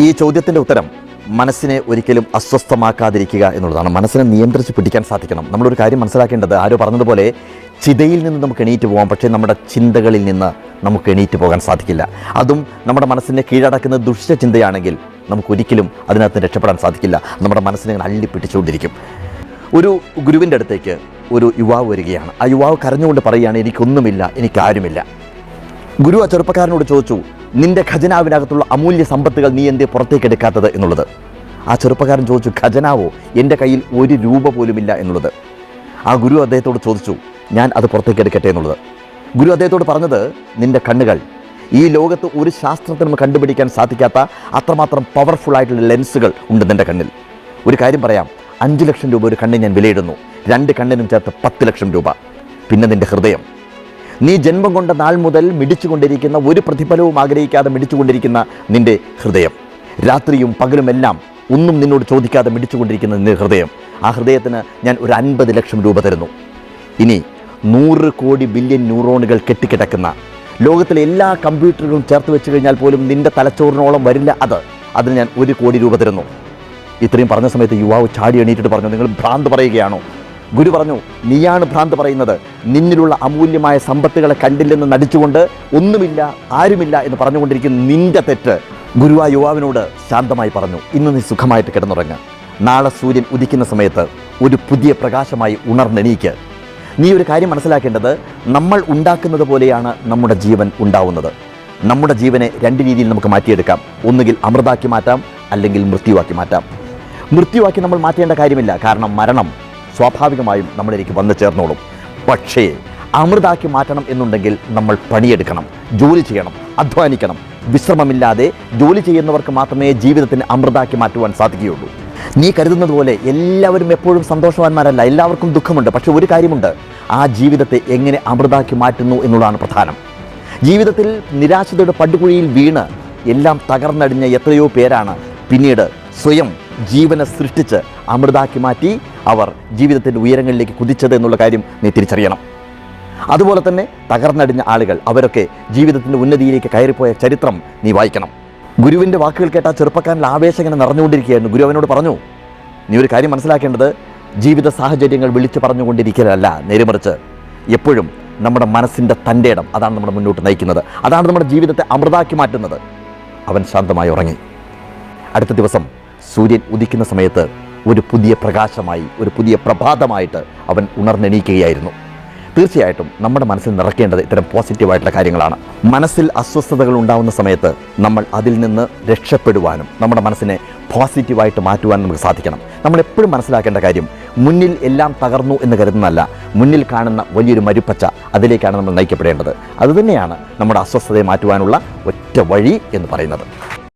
ഈ ചോദ്യത്തിന്റെ ഉത്തരം മനസ്സിനെ ഒരിക്കലും അസ്വസ്ഥമാക്കാതിരിക്കുക എന്നുള്ളതാണ്. മനസ്സിനെ നിയന്ത്രിച്ച് പിടിക്കാൻ സാധിക്കണം. നമ്മളൊരു കാര്യം മനസ്സിലാക്കേണ്ടത് ആരോ പറഞ്ഞതുപോലെ ചിതയിൽ നിന്ന് നമുക്ക് എണീറ്റ് പോകാം പക്ഷേ നമ്മുടെ ചിന്തകളിൽ നിന്ന് നമുക്ക് എണീറ്റ് പോകാൻ സാധിക്കില്ല. അതും നമ്മുടെ മനസ്സിനെ കീഴടക്കുന്ന ദുഷ്ട ചിന്തയാണെങ്കിൽ നമുക്കൊരിക്കലും അതിനകത്ത് രക്ഷപ്പെടാൻ സാധിക്കില്ല. നമ്മുടെ മനസ്സിനെ അള്ളി പിടിച്ചുകൊണ്ടിരിക്കും. ഒരു ഗുരുവിന്റെ അടുത്തേക്ക് ഒരു യുവാവ് വരികയാണ്. ആ യുവാവ് കരഞ്ഞുകൊണ്ട് പറയുകയാണ് എനിക്കൊന്നുമില്ല എനിക്കാരുമില്ല. ഗുരു ആ ചെറുപ്പക്കാരനോട് ചോദിച്ചു നിന്റെ ഖജനാവിനകത്തുള്ള അമൂല്യ സമ്പത്തുകൾ നീ എന്തേ പുറത്തേക്ക് എടുക്കാത്തത് എന്നുള്ളത്? ആ ചെറുപ്പക്കാരൻ ചോദിച്ചു ഖജനാവോ? എന്റെ കയ്യിൽ ഒരു രൂപ പോലുമില്ല എന്നുള്ളത്. ആ ഗുരു അദ്ദേഹത്തോട് ചോദിച്ചു ഞാൻ അത് പുറത്തേക്ക് എടുക്കട്ടെ എന്നുള്ളത്. ഗുരു അദ്ദേഹത്തോട് പറഞ്ഞത് നിന്റെ കണ്ണുകൾ ഈ ലോകത്ത് ഒരു ശാസ്ത്രത്തിനും കണ്ടുപിടിക്കാൻ സാധിക്കാത്ത അത്രമാത്രം പവർഫുൾ ആയിട്ടുള്ള ലെൻസുകൾ ഉണ്ട് നിന്റെ കണ്ണിൽ. ഒരു കാര്യം പറയാം അഞ്ച് ലക്ഷം രൂപ ഒരു കണ്ണിന് ഞാൻ വിലയിടുന്നു രണ്ട് കണ്ണിനും ചേർത്ത് പത്ത് ലക്ഷം രൂപ. പിന്നെ നിന്റെ ഹൃദയം നീ ജന്മം കൊണ്ട നാൾ മുതൽ മിടിച്ചുകൊണ്ടിരിക്കുന്ന ഒരു പ്രതിഫലവും ആഗ്രഹിക്കാതെ മിടിച്ചുകൊണ്ടിരിക്കുന്ന നിന്റെ ഹൃദയം. രാത്രിയും പകലുമെല്ലാം ഒന്നും നിന്നോട് ചോദിക്കാതെ മിടിച്ചുകൊണ്ടിരിക്കുന്ന നിന്റെ ഹൃദയം. ആ ഹൃദയത്തിന് ഞാൻ ഒരു അൻപത് ലക്ഷം രൂപ തരുന്നു. ഇനി നൂറ് കോടി ബില്യൺ ന്യൂറോണുകൾ കെട്ടിക്കിടക്കുന്ന ലോകത്തിലെ എല്ലാ കമ്പ്യൂട്ടറുകളും ചേർത്ത് വെച്ച് കഴിഞ്ഞാൽ പോലും നിന്റെ തലച്ചോറിനോളം വരില്ല അത്. അതിന് ഞാൻ ഒരു കോടി രൂപ തരുന്നു. ഇത്രയും പറഞ്ഞ സമയത്ത് യുവാവ് ചാടി എണീറ്റിട്ട് പറഞ്ഞു നിങ്ങൾ ഭ്രാന്ത് പറയുകയാണോ? ഗുരു പറഞ്ഞു നീയാണ് ഭ്രാന്ത് പറയുന്നത്. നിന്നിലുള്ള അമൂല്യമായ സമ്പത്തുകളെ കണ്ടില്ലെന്ന് നടിച്ചുകൊണ്ട് ഒന്നുമില്ല ആരുമില്ല എന്ന് പറഞ്ഞുകൊണ്ടിരിക്കുന്ന നിന്റെ തെറ്റ്. ഗുരു ആ യുവാവിനോട് ശാന്തമായി പറഞ്ഞു ഇന്ന് നീ സുഖമായിട്ട് കിടന്നുറങ്ങ. നാളെ സൂര്യൻ ഉദിക്കുന്ന സമയത്ത് ഒരു പുതിയ പ്രകാശമായി ഉണർന്നെണീക്ക്. നീ ഒരു കാര്യം മനസ്സിലാക്കേണ്ടത് നമ്മൾ ഉണ്ടാക്കുന്നത് പോലെയാണ് നമ്മുടെ ജീവൻ ഉണ്ടാവുന്നത്. നമ്മുടെ ജീവനെ രണ്ട് രീതിയിൽ നമുക്ക് മാറ്റിയെടുക്കാം. ഒന്നുകിൽ അമൃതാക്കി മാറ്റാം അല്ലെങ്കിൽ മൃത്യുവാക്കി മാറ്റാം. മൃത്യുവാക്കി നമ്മൾ മാറ്റേണ്ട കാര്യമില്ല കാരണം മരണം സ്വാഭാവികമായും നമ്മളിലേക്ക് വന്നു ചേർന്നോളും. പക്ഷേ അമൃതാക്കി മാറ്റണം എന്നുണ്ടെങ്കിൽ നമ്മൾ പണിയെടുക്കണം ജോലി ചെയ്യണം അധ്വാനിക്കണം. വിശ്രമമില്ലാതെ ജോലി ചെയ്യുന്നവർക്ക് മാത്രമേ ജീവിതത്തിന് അമൃതാക്കി മാറ്റുവാൻ സാധിക്കുകയുള്ളൂ. നീ കരുതുന്നത് പോലെ എല്ലാവരും എപ്പോഴും സന്തോഷവാന്മാരല്ല എല്ലാവർക്കും ദുഃഖമുണ്ട്. പക്ഷെ ഒരു കാര്യമുണ്ട്. ആ ജീവിതത്തെ എങ്ങനെ അമൃതാക്കി മാറ്റുന്നു എന്നുള്ളതാണ് പ്രധാനം. ജീവിതത്തിൽ നിരാശതയുടെ പടുകുഴിയിൽ വീണ് എല്ലാം തകർന്നടിഞ്ഞ എത്രയോ പേരാണ് പിന്നീട് സ്വയം ജീവനെ സൃഷ്ടിച്ച് അമൃതാക്കി മാറ്റി അവർ ജീവിതത്തിന്റെ ഉയരങ്ങളിലേക്ക് കുതിച്ചത് എന്നുള്ള കാര്യം നീ തിരിച്ചറിയണം. അതുപോലെ തന്നെ തകർന്നടിഞ്ഞ ആളുകൾ അവരൊക്കെ ജീവിതത്തിന്റെ ഉന്നതിയിലേക്ക് കയറിപ്പോയ ചരിത്രം നീ വായിക്കണം. ഗുരുവിന്റെ വാക്കുകൾ കേട്ട ചെറുപ്പക്കാരൻ ആവേശം ഇങ്ങനെ നിറഞ്ഞുകൊണ്ടിരിക്കുകയായിരുന്നു. ഗുരു അവനോട് പറഞ്ഞു നീ ഒരു കാര്യം മനസ്സിലാക്കേണ്ടത് ജീവിത സാഹചര്യങ്ങൾ വിളിച്ചു പറഞ്ഞുകൊണ്ടിരിക്കലല്ല നേരെമറിച്ച് എപ്പോഴും നമ്മുടെ മനസ്സിന്റെ തന്റെ ഇടം അതാണ് നമ്മുടെ മുന്നോട്ട് നയിക്കുന്നത്. അതാണ് നമ്മുടെ ജീവിതത്തെ അമൃതാക്കി മാറ്റുന്നത്. അവൻ ശാന്തമായി ഉറങ്ങി. അടുത്ത ദിവസം സൂര്യൻ ഉദിക്കുന്ന സമയത്ത് ഒരു പുതിയ പ്രകാശമായി ഒരു പുതിയ പ്രഭാതമായിട്ട് അവൻ ഉണർന്നെണീക്കുകയായിരുന്നു. തീർച്ചയായിട്ടും നമ്മുടെ മനസ്സിൽ നിറയ്ക്കേണ്ടത് ഇത്തരം പോസിറ്റീവായിട്ടുള്ള കാര്യങ്ങളാണ്. മനസ്സിൽ അസ്വസ്ഥതകൾ ഉണ്ടാകുന്ന സമയത്ത് നമ്മൾ അതിൽ നിന്ന് രക്ഷപ്പെടുവാനും നമ്മുടെ മനസ്സിനെ പോസിറ്റീവായിട്ട് മാറ്റുവാനും നമുക്ക് സാധിക്കണം. നമ്മൾ എപ്പോഴും മനസ്സിലാക്കേണ്ട കാര്യം മുന്നിൽ എല്ലാം തകർന്നു എന്ന് കരുതുന്നതല്ല മുന്നിൽ കാണുന്ന വലിയൊരു മരുപ്പച്ച അതിലേക്കാണ് നമ്മൾ നയിക്കപ്പെടേണ്ടത്. അതുതന്നെയാണ് നമ്മുടെ അസ്വസ്ഥതയെ മാറ്റുവാനുള്ള ഒറ്റ വഴി എന്ന് പറയുന്നത്.